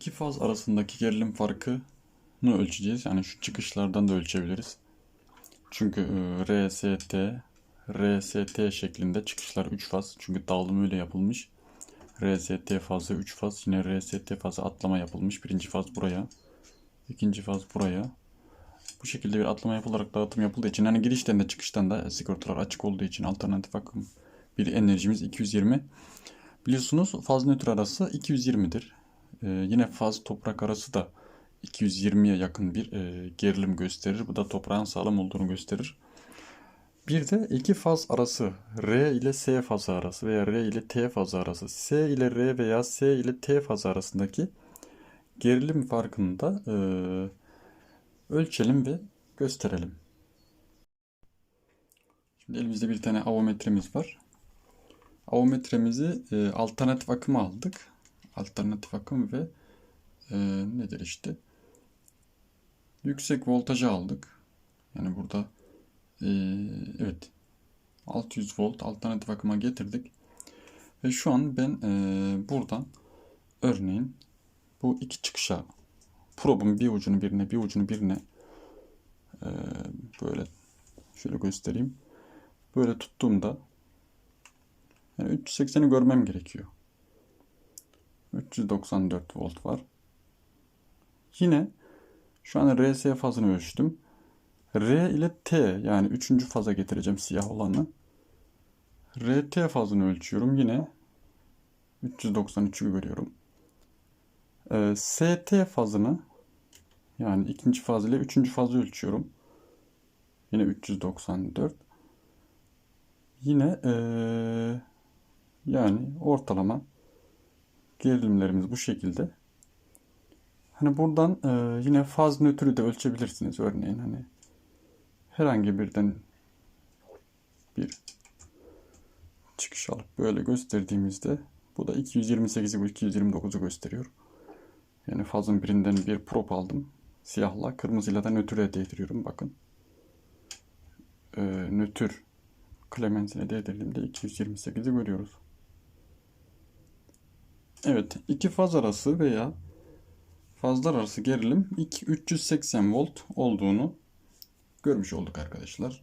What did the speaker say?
iki faz arasındaki gerilim farkını ölçeceğiz. Yani şu çıkışlardan da ölçebiliriz. Çünkü e, RST, RST şeklinde çıkışlar 3 faz. Çünkü dağılım öyle yapılmış. RST fazı 3 faz. Yine RST fazı atlama yapılmış. Birinci faz buraya. ikinci faz buraya. Bu şekilde bir atlama yapılarak dağıtım yapıldığı için hani girişten de çıkıştan da sigortalar açık olduğu için alternatif akım bir enerjimiz 220. Biliyorsunuz faz nötr arası 220'dir. Ee, yine faz toprak arası da 220'ye yakın bir e, gerilim gösterir. Bu da toprağın sağlam olduğunu gösterir. Bir de iki faz arası R ile S fazı arası veya R ile T fazı arası S ile R veya S ile T fazı arasındaki gerilim farkını da e, ölçelim ve gösterelim. Şimdi elimizde bir tane avometremiz var. Avometremizi e, alternatif akıma aldık. Alternatif akım ve e, nedir işte? Yüksek voltajı aldık. Yani burada e, evet 600 volt alternatif akıma getirdik. Ve şu an ben e, buradan örneğin bu iki çıkışa probun bir ucunu birine bir ucunu birine e, böyle şöyle göstereyim. Böyle tuttuğumda yani 380'i görmem gerekiyor. 394 volt var. Yine şu an RS fazını ölçtüm. R ile T yani üçüncü faza getireceğim siyah olanı. RT fazını ölçüyorum. Yine 393'ü görüyorum. Ee, ST fazını yani ikinci faz ile üçüncü fazı ölçüyorum. Yine 394. Yine ee, yani ortalama gerilimlerimiz bu şekilde. Hani buradan e, yine faz nötrü de ölçebilirsiniz örneğin hani herhangi birden bir çıkış alıp böyle gösterdiğimizde bu da 228'i bu 229'u gösteriyor. Yani fazın birinden bir prop aldım. Siyahla kırmızıyla da nötrüye değdiriyorum bakın. E, nötr klemensine değdirdiğimde 228'i görüyoruz. Evet, iki faz arası veya fazlar arası gerilim 2 380 volt olduğunu görmüş olduk arkadaşlar.